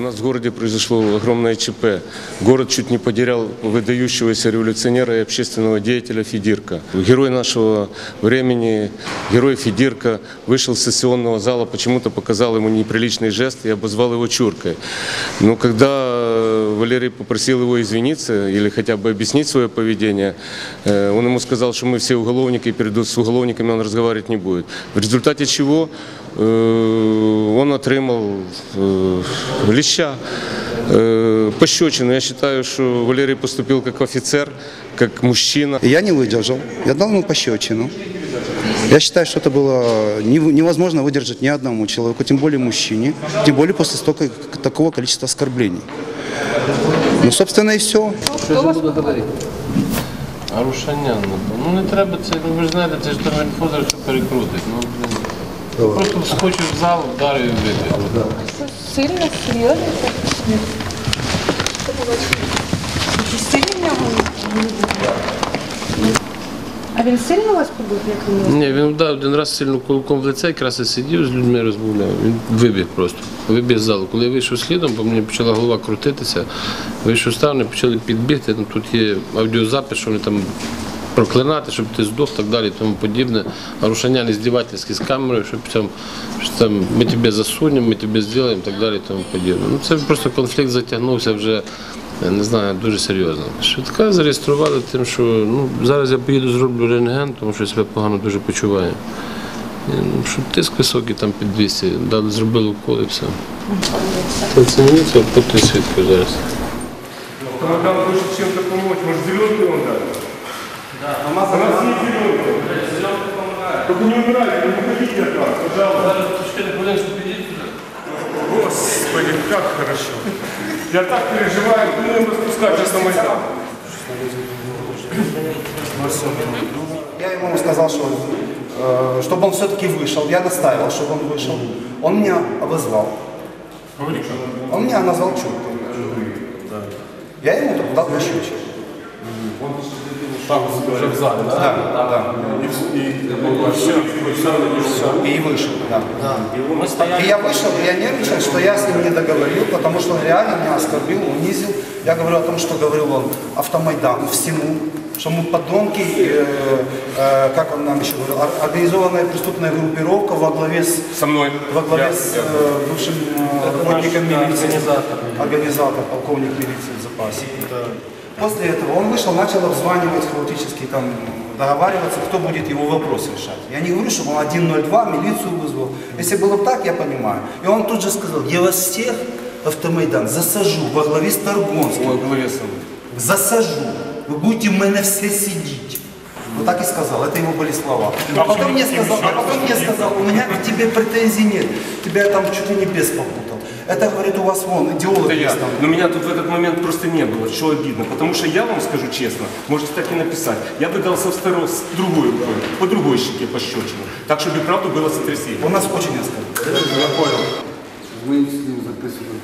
У нас в городе произошло огромное ЧП. Город чуть не потерял выдающегося революционера и общественного деятеля Федирка. Герой нашего времени, герой Федирка, вышел с сессионного зала, почему-то показал ему неприличный жест и обозвал его чуркой. Но когда э, Валерий попросил его извиниться или хотя бы объяснить свое поведение, э, он ему сказал, что мы все уголовники, и перед с уголовниками он разговаривать не будет. В результате чего он отримал леща, пощечину. Я считаю, что Валерий поступил как офицер, как мужчина. Я не выдержал. Я дал ему пощечину. Я считаю, что это было нев- невозможно выдержать ни одному человеку, тем более мужчине, тем более после столько, такого количества оскорблений. Ну, собственно, и все. Що ж я буду говорити? А рушання, ну не треба це, ну ви ж знаєте, це ж там Федор, що перекрутить. Ну. Просто вскочив в зал, вдарив і вибіг. Сильно, серйозно? Якісь сильні в нього? А він сильно вас побив, як ви Ні, він вдав один раз сильно кулаком в лице, якраз я сидів з людьми розмовляв. Він вибіг просто. Вибіг з залу. Коли я вийшов слідом, бо мені почала голова крутитися, вийшов став, вони почали підбігти. Ну, тут є аудіозапис, що вони там проклинати, щоб ти здох, так далі, і тому подібне. А рушання здівательські з камерою, щоб там, що там ми тебе засунемо, ми тебе зробимо, так далі, і тому подібне. Ну це просто конфлікт затягнувся вже. Я не знаю, дуже серйозно. Швидка зареєстрували тим, що ну, зараз я поїду зроблю рентген, тому що я себе погано дуже почуваю. І, ну, Що тиск високий там під 200, дали, зробили укол і все. Це, це мені це по свідку зараз. Да. У нас есть зеленый. Только не умирайте, не уходите от нас, пожалуйста. Господи, как хорошо. Я так переживаю, будем распускать сейчас на Майдан. Я ему сказал, что э, чтобы он все-таки вышел. Я настаивал, чтобы он вышел. Он меня обозвал. Он меня назвал чуркой. Я ему дал пощечину. Там уже в зале, да? Да, да. И, и, и все, и все, И вышел, да. И я вышел, и я нервничал, что я с ним не договорил, потому что он реально меня оскорбил, унизил. Я говорю о том, что говорил он автомайдану, всему, что мы подонки, э, э, как он нам еще говорил, ор- организованная преступная группировка во главе с, Со мной. во главе Я- с я- э, бывшим э, работником милиции, организатор, полковник милиции в запасе. После этого он вышел, начал обзванивать хаотически, там, договариваться, кто будет его вопрос решать. Я не говорю, что он 102 милицию вызвал. Если было бы так, я понимаю. И он тут же сказал, я вас всех, автомайдан, засажу во главе с Таргонским. Ой, главе мной. Засажу. Вы будете в мене все сидеть. Вот так и сказал, это его были слова. А потом мне сказал, а потом мне сказал, у меня к тебе претензий нет. Тебя там чуть ли не без попутал. Это, говорит, у вас вон, идеолог Это я. Но меня тут в этот момент просто не было, что обидно. Потому что я вам скажу честно, можете так и написать, я бы дал со второй, с другой рукой, по другой щеке пощечину. Так, чтобы и правду было сотрясение. У нас очень оскорбительно. Я понял. Мы с ним записываем.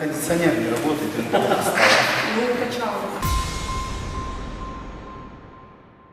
Кондиционер не работает, стало. Ви качали?